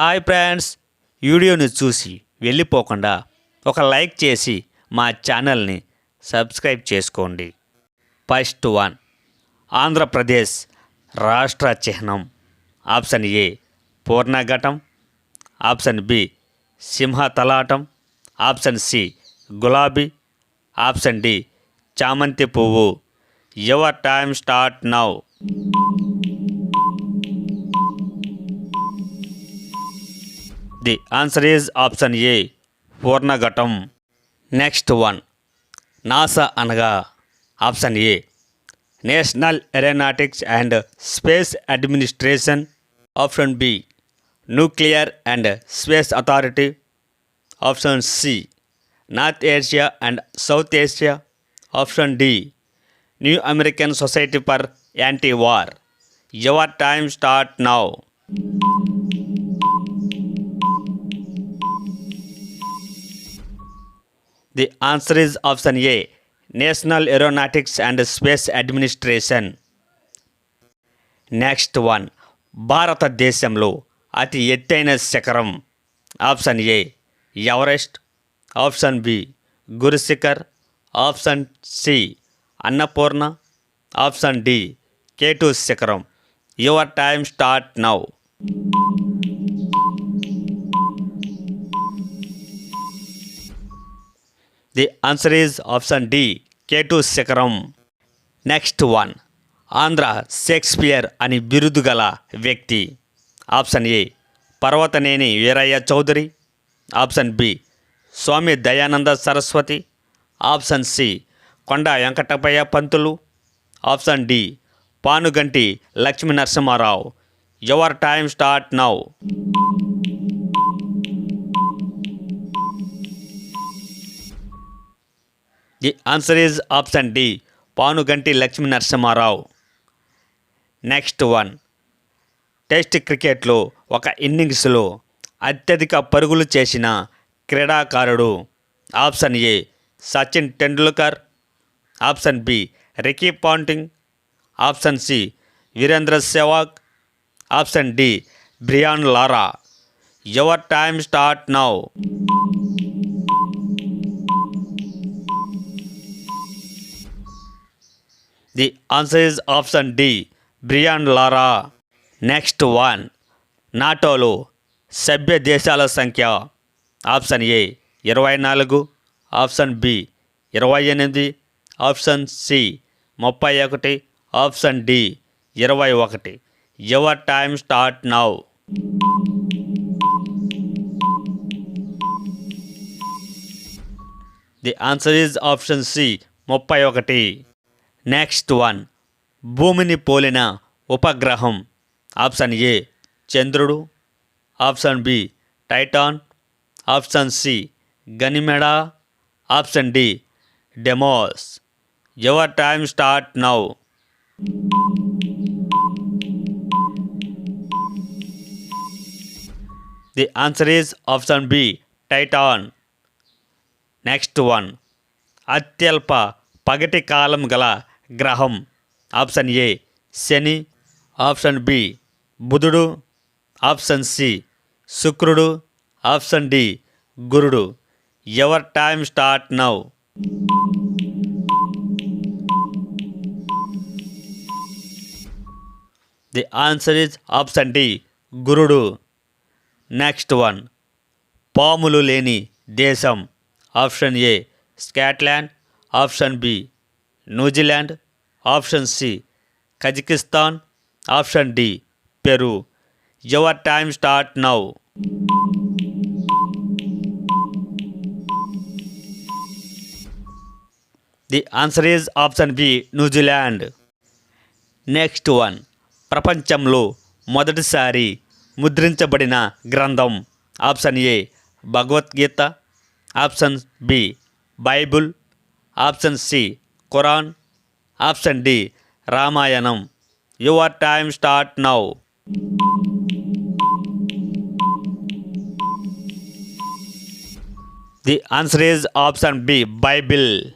Hi friends వీడియోని చూసి వెళ్ళిపోకుండా ఒక లైక్ చేసి మా ఛానల్ని సబ్స్క్రైబ్ చేసుకోండి. ఫస్ట్ వన్ ఆంధ్రప్రదేశ్ రాష్ట్ర చిహ్నం. ఆప్షన్ ఏ పూర్ణఘటం. ఆప్షన్ బి సింహతలాటం. ఆప్షన్ సి గులాబీ. ఆప్షన్ డి చామంతి పువ్వు. Your time start now The answer is option A, Purnagatam. Next one, NASA Anaga. Option A, National Aeronautics and Space Administration. Option B, Nuclear and Space Authority. Option C, North Asia and South Asia. Option D, New American Society for Anti-War. Your time start now. The answer is option A National Aeronautics and Space Administration next one భారతదేశంలో అతి ఎత్తైన శిఖరం. Option A Everest option B Gurushikhar option C Annapurna option D K two శిఖరం your time start now the answer is option D K two శిఖరం next one Andhra Shakespeare అని బిరుదు గల వ్యక్తి. Option A Parvataneni Veeraiah Chowdary option B Swami Dayananda Saraswati option C Konda Venkatappayya Pantulu option D Panuganti Lakshmi Narasimha Rao your time start now the answer is option D Panuganti Lakshmi Narasimha Rao next one test క్రికెట్లో ఒక ఇన్నింగ్స్లో అత్యధిక పరుగులు చేసిన క్రీడాకారుడు. Option A Sachin Tendulkar option B Ricky Ponting option C Virender Sehwag option D Brian Lara your time start now the answer is option D Brian Lara next one నాటోలో సభ్య దేశాల సంఖ్య. ఆప్షన్ ఏ ఇరవై నాలుగు. Option B ఇరవై ఎనిమిది. Option C ముప్పై ఒకటి. Option D ఇరవై ఒకటి. Your time start now the answer is option C ముప్పై ఒకటి. నెక్స్ట్ వన్ భూమిని పోలిన ఉపగ్రహం. ఆప్షన్ ఏ చంద్రుడు. Option B Titan option C Ganymede option D Deimos your time start now the answer is option B Titan next one అత్యల్ప పగటి కాలం గల గ్రహం. ఆప్షన్ ఏ శని. ఆప్షన్ బి బుధుడు. ఆప్షన్ సి శుక్రుడు. ఆప్షన్ డి గురుడు. Your time start now? The answer is option D గురుడు. నెక్స్ట్ వన్ పాములు లేని దేశం. Option A Scotland. Option B New Zealand option C Kazakhstan option D Peru. Your time start now. The answer is option B New Zealand. Next one. ప్రపంచంలో మొదటిసారి ముద్రించబడిన గ్రంథం option A Bhagavad Gita option B Bible option C Quran? Option D Ramayanam. Your time start now. The answer is option B Bible.